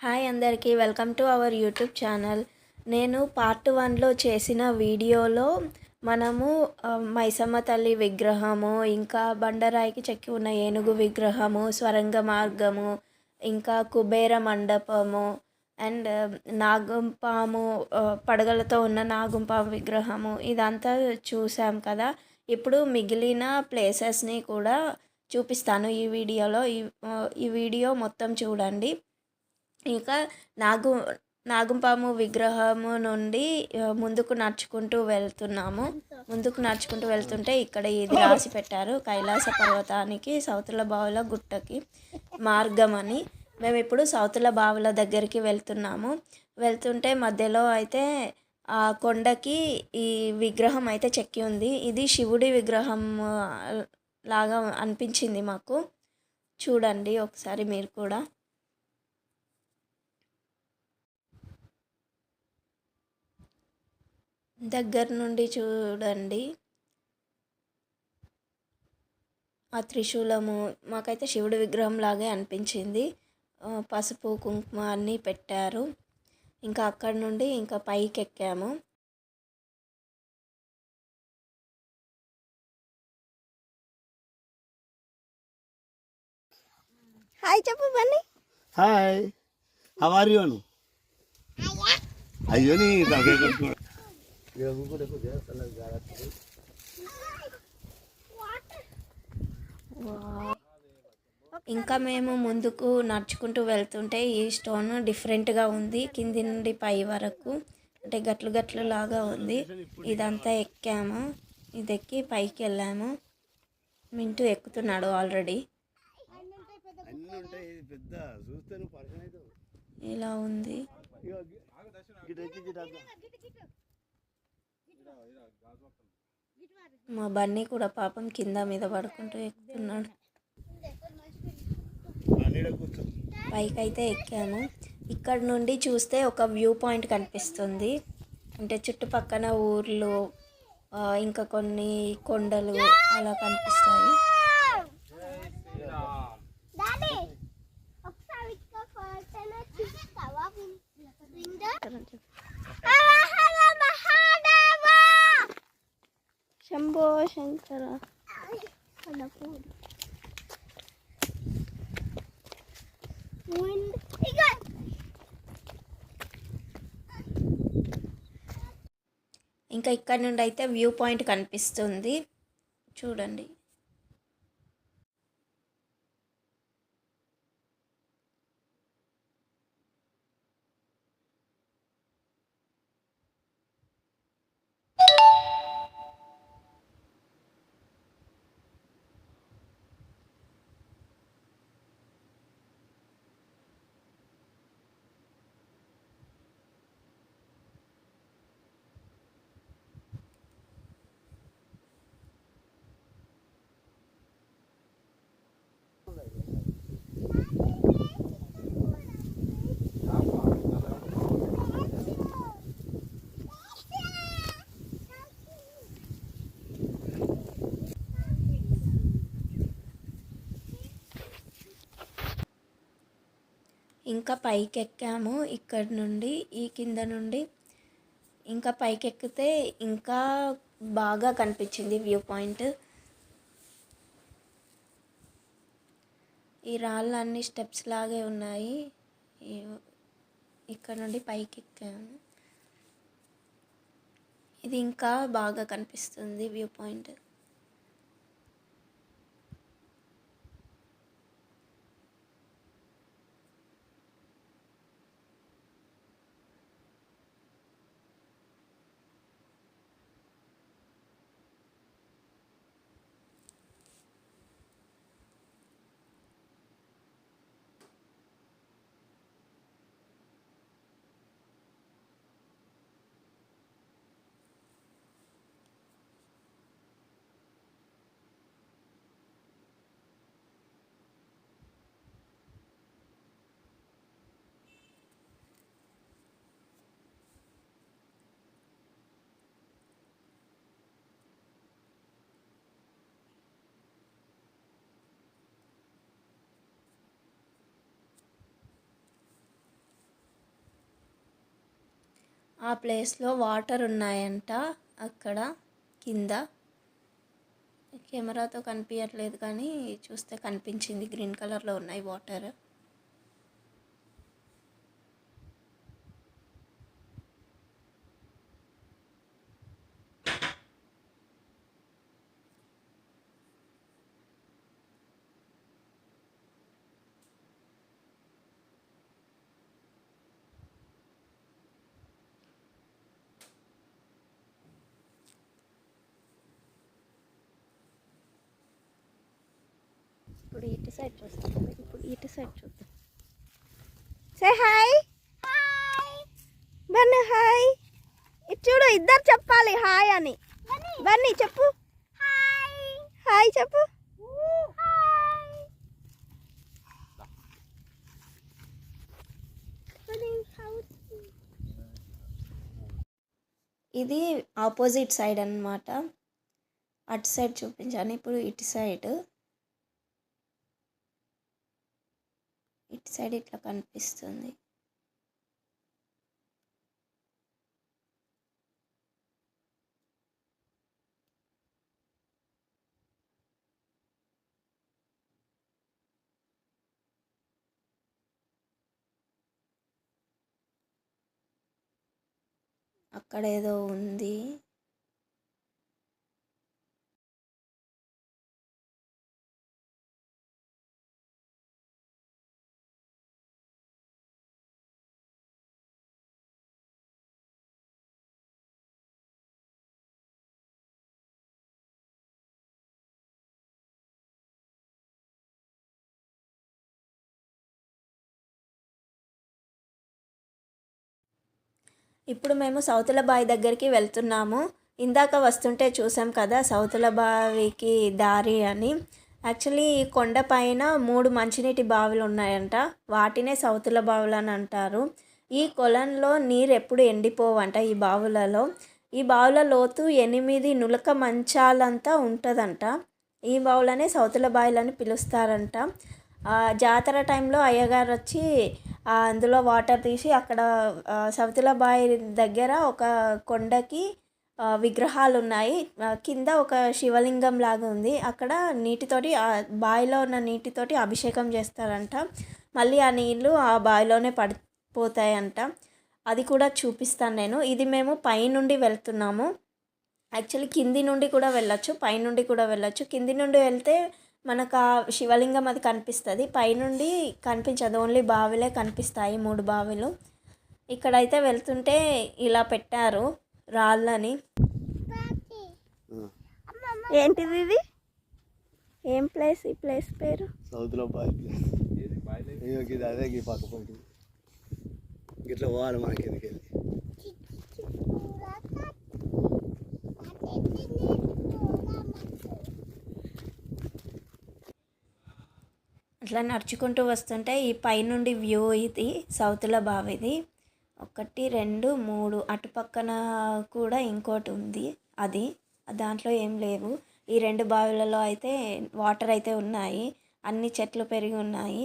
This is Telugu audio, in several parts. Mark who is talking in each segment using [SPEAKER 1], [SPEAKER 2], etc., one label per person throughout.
[SPEAKER 1] హాయ్ అందరికీ welcome to our YouTube channel. నేను పార్ట్ వన్లో చేసిన వీడియోలో మనము మైసమ్మ తల్లి విగ్రహము ఇంకా బండరాయికి చెక్కి ఉన్న ఏనుగు విగ్రహము స్వరంగ మార్గము ఇంకా కుబేర మండపము అండ్ నాగంపాము పడగలతో ఉన్న నాగంపాము విగ్రహము ఇదంతా చూసాం కదా. ఇప్పుడు మిగిలిన ప్లేసెస్ని కూడా చూపిస్తాను ఈ వీడియోలో. ఈ ఈ వీడియో మొత్తం చూడండి. ఇంకా నాగు నాగుపాము విగ్రహము నుండి ముందుకు నడుచుకుంటూ వెళ్తున్నాము. ముందుకు నడుచుకుంటూ వెళ్తుంటే ఇక్కడ ఇది రాసి పెట్టారు కైలాస పర్వతానికి సౌతుల బావుల గుట్టకి మార్గం అని మేము ఇప్పుడు సౌతుల బావుల దగ్గరికి వెళ్తున్నాము. వెళ్తుంటే మధ్యలో అయితే ఆ కొండకి ఈ విగ్రహం అయితే చెక్కి ఉంది. ఇది శివుడి విగ్రహం లాగా అనిపించింది మాకు. చూడండి ఒకసారి మీరు కూడా. దగ్గర నుండి చూడండి. ఆ త్రిశూలము మాకైతే శివుడి విగ్రహం లాగే అనిపించింది. పసుపు కుంకుమ అన్నీ పెట్టారు. ఇంకా అక్కడ నుండి ఇంకా పైకి ఎక్కాము
[SPEAKER 2] హాయ్ చెప్పు Bunny.
[SPEAKER 3] Hi. How are you Anu అయ్యో నీ
[SPEAKER 1] ఇంకా మేము ముందుకు నడుచుకుంటూ వెళ్తుంటే ఈ స్టోన్ డిఫరెంట్గా ఉంది కింది నుండి పై వరకు. అంటే గట్లు గట్లు లాగా ఉంది. ఇదంతా ఎక్కాము. ఇది ఎక్కి పైకి వెళ్ళాము. మింటూ ఎక్కుతున్నాడు ఆల్రెడీ.
[SPEAKER 3] అన్నీ ఉంటాయి
[SPEAKER 1] మా బన్నీ కూడా పాపం కింద మీద పడుకుంటూ ఎక్కుతున్నాడు.
[SPEAKER 3] ఆ
[SPEAKER 1] పైకి అయితే ఎక్కాము. ఇక్కడ నుండి చూస్తే ఒక వ్యూ పాయింట్ కనిపిస్తుంది. అంటే చుట్టుపక్కన ఊర్లు ఇంకా కొన్ని కొండలు అలా కనిపిస్తాయి.
[SPEAKER 2] చాలా ఇంకా
[SPEAKER 1] ఇక్కడ నుండి అయితే వ్యూ పాయింట్ కనిపిస్తుంది. చూడండి. ఇంకా పైకి ఎక్కాము ఇక్కడ నుండి ఈ కింద నుండి. ఇంకా పైకి ఎక్కితే ఇంకా బాగా కనిపించింది వ్యూ పాయింట్. ఈ రాళ్ళు అన్ని స్టెప్స్ లాగే ఉన్నాయి. ఇక్కడ నుండి పైకి ఎక్కాము ఇది ఇంకా బాగా కనిపిస్తుంది వ్యూ పాయింట్. ఆ ప్లేస్లో వాటర్ ఉన్నాయంట అక్కడ కింద. కెమెరాతో కనిపించట్లేదు కానీ చూస్తే కనిపించింది. గ్రీన్ కలర్లో ఉన్నాయి వాటర్. ఇప్పుడు ఇటు సైడ్ చూస్తాం. ఇప్పుడు ఇటు సైడ్ చూద్దాం. సే హాయ్ బన్నీ హాయ్ ఇటు చూడు ఇద్దరు చెప్పాలి హాయ్ అని. బన్నీ చెప్పు. హాయ్ చెప్పు. ఇది ఆపోజిట్ సైడ్ అన్నమాట. అటు సైడ్ చూపించాను. ఇప్పుడు ఇటు సైడ్ ఇటు సైడ్ ఇట్లా కనిపిస్తుంది. అక్కడ ఏదో ఉంది. ఇప్పుడు మేము సౌతుల బావి దగ్గరికి వెళ్తున్నాము. ఇందాక వస్తుంటే చూసాం కదా సౌతుల బావికి దారి అని. యాక్చువల్లీ ఈ కొండ పైన మూడు మంచినీటి బావులు ఉన్నాయంట. వాటినే సౌతుల బావులు అని అంటారు. ఈ కొలంలో నీరు ఎప్పుడు ఎండిపోవంట ఈ బావులలో. ఈ బావుల లోతు ఎనిమిది నులక మంచాలంతా ఉంటుందంట. ఈ బావులనే సౌతుల బావులని పిలుస్తారంట. జాతర టైంలో అయ్యగారు వచ్చి అందులో వాటర్ తీసి అక్కడ ఆ, సవతుల దగ్గర ఒక కొండకి విగ్రహాలు ఉన్నాయి కింద ఒక శివలింగం లాగా ఉంది. అక్కడ నీటితోటి ఆ బావిలో ఉన్న నీటితోటి అభిషేకం చేస్తారంట. మళ్ళీ ఆ నీళ్ళు ఆ బావిలోనే పడిపోతాయంట. అది కూడా చూపిస్తాను నేను. ఇది మేము పైనుండి వెళ్తున్నాము. యాక్చువల్లీ కింది నుండి కూడా వెళ్ళొచ్చు పైనుండి కూడా వెళ్ళొచ్చు. కింది నుండి వెళ్తే మనకు ఆ శివలింగం అది కనిపిస్తుంది. పైనుండి కనిపించదు. ఓన్లీ బావిలే కనిపిస్తాయి మూడు బావిలు. ఇక్కడైతే వెళ్తుంటే ఇలా పెట్టారు రాళ్ళని. ఏంటిది ఇది? ఏం ప్లేస్? ఈ ప్లేస్ పేరు?
[SPEAKER 3] సౌత్లో బాయ్ ప్లేస్. అదే ఇట్లా పోవాలి మనకి ఎందుకు వెళ్ళి
[SPEAKER 1] అట్లా నడుచుకుంటూ వస్తుంటే ఈ పైనుండి వ్యూ ఇది సౌత్ల బావిది ఒకటి రెండు మూడు అటు పక్కన కూడా ఇంకోటి ఉంది. అది దాంట్లో ఏం లేవు. ఈ రెండు బావిలలో అయితే వాటర్ అయితే ఉన్నాయి. అన్ని చెట్లు పెరిగి ఉన్నాయి.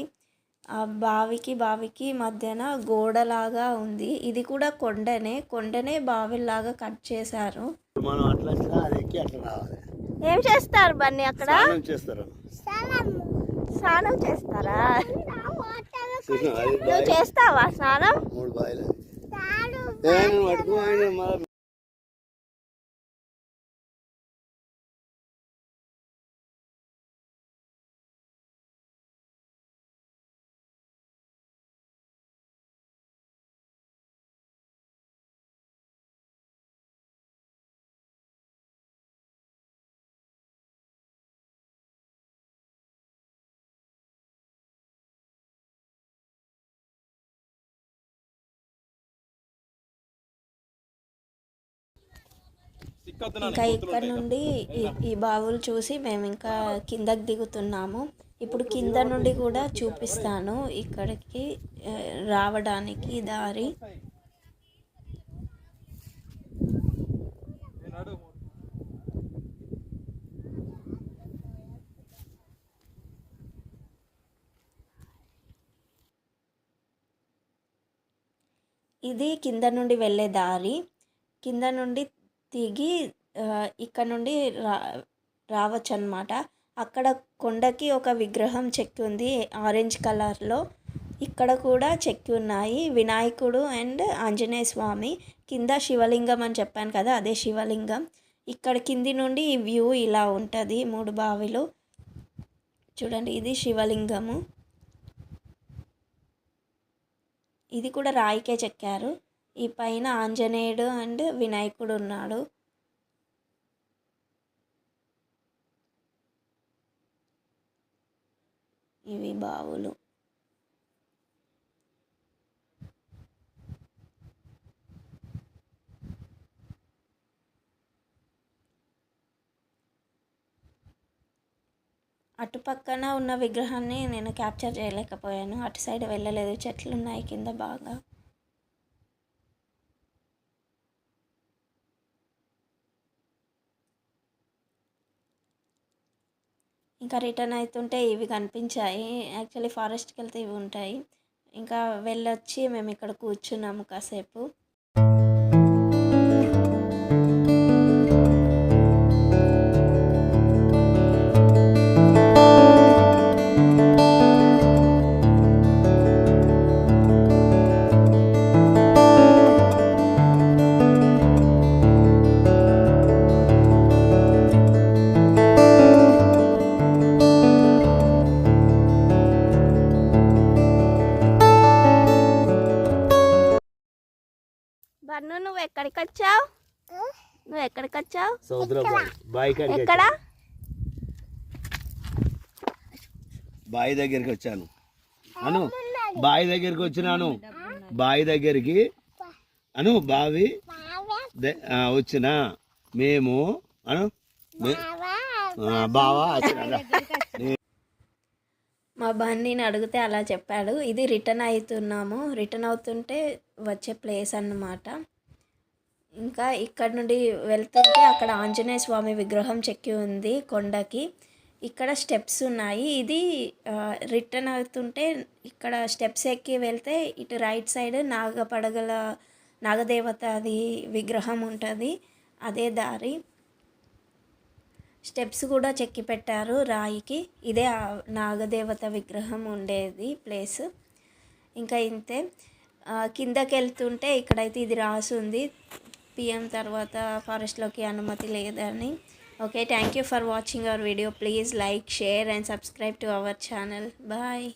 [SPEAKER 1] ఆ బావికి బావికి మధ్యన గోడలాగా ఉంది. ఇది కూడా కొండనే కొండనే బావిలాగా కట్ చేశారు.
[SPEAKER 3] ఇప్పుడు మనం అట్లా వచ్చినా అది ఎక్కి అట్లా రావాలి.
[SPEAKER 1] ఏం చేస్తారు బన్నీ అక్కడ?
[SPEAKER 3] చేస్తారు.
[SPEAKER 1] స్నానం చేస్తారా? నువ్వు చేస్తావా స్నానం? ఇంకా ఇక్కడ నుండి ఈ బావులు చూసి మేము ఇంకా కిందకి దిగుతున్నాము. ఇప్పుడు కింద నుండి కూడా చూపిస్తాను. ఇక్కడికి రావడానికి దారి. ఇది కింద నుండి వెళ్ళే దారి. కింద నుండి దిగి ఇక్కడ నుండి రా రావచ్చు అనమాట అక్కడ కొండకి ఒక విగ్రహం చెక్కి ఉంది ఆరెంజ్ కలర్లో. ఇక్కడ కూడా చెక్కి ఉన్నాయి. వినాయకుడు అండ్ ఆంజనేయ స్వామి. కింద శివలింగం అని చెప్పాను కదా అదే శివలింగం. ఇక్కడ కింది నుండి ఈ వ్యూ ఇలా ఉంటుంది మూడు బావిలు. చూడండి ఇది శివలింగము. ఇది కూడా రాయికే చెక్కారు. ఈ పైన ఆంజనేయుడు అండ్ వినాయకుడు ఉన్నాడు. ఇవి బావులు. అటు పక్కన ఉన్న విగ్రహాన్ని నేను క్యాప్చర్ చేయలేకపోయాను. అటు సైడ్ వెళ్ళలేదు. చెట్లు ఉన్నాయి కింద బాగా. ఇంకా రిటర్న్ అవుతుంటే ఇవి కనిపించాయి. యాక్చువల్లీ ఫారెస్ట్కి వెళ్తే ఇవి ఉంటాయి. ఇంకా వెళ్ళొచ్చి మేము ఇక్కడ కూర్చున్నాము కాసేపు.
[SPEAKER 2] బన్ను నువ్వు ఎక్కడికి వచ్చావు నువ్వు ఎక్కడికి వచ్చావు ఎక్కడ.
[SPEAKER 3] బావి దగ్గరికి వచ్చాను. అను బావి దగ్గరికి వచ్చినాను. బావి దగ్గరికి. అను బావి. వచ్చిన. మేము అను బావా. వచ్చినా.
[SPEAKER 1] మా బండిని అడిగితే అలా చెప్పాడు. ఇది రిటర్న్ అవుతున్నాము. రిటర్న్ అవుతుంటే వచ్చే ప్లేస్ అన్నమాట. ఇంకా ఇక్కడ నుండి వెళ్తుంటే అక్కడ ఆంజనేయ స్వామి విగ్రహం చెక్కి ఉంది కొండకి. ఇక్కడ స్టెప్స్ ఉన్నాయి. ఇది రిటర్న్ అవుతుంటే ఇక్కడ స్టెప్స్ ఎక్కి వెళ్తే ఇటు రైట్ సైడ్ నాగపడగల నాగదేవతది విగ్రహం ఉంటుంది. అదే దారి. స్టెప్స్ కూడా చెక్కి పెట్టారు రాయికి. ఇదే నాగదేవత విగ్రహం ఉండేది ప్లేస్. ఇంకా ఇంతే. కిందకి వెళ్తుంటే ఇక్కడైతే ఇది రాసి ఉంది. పిఎం తర్వాత ఫారెస్ట్లోకి అనుమతి లేదని. Okay thank you for watching our video. Please like share and subscribe to our channel. Bye.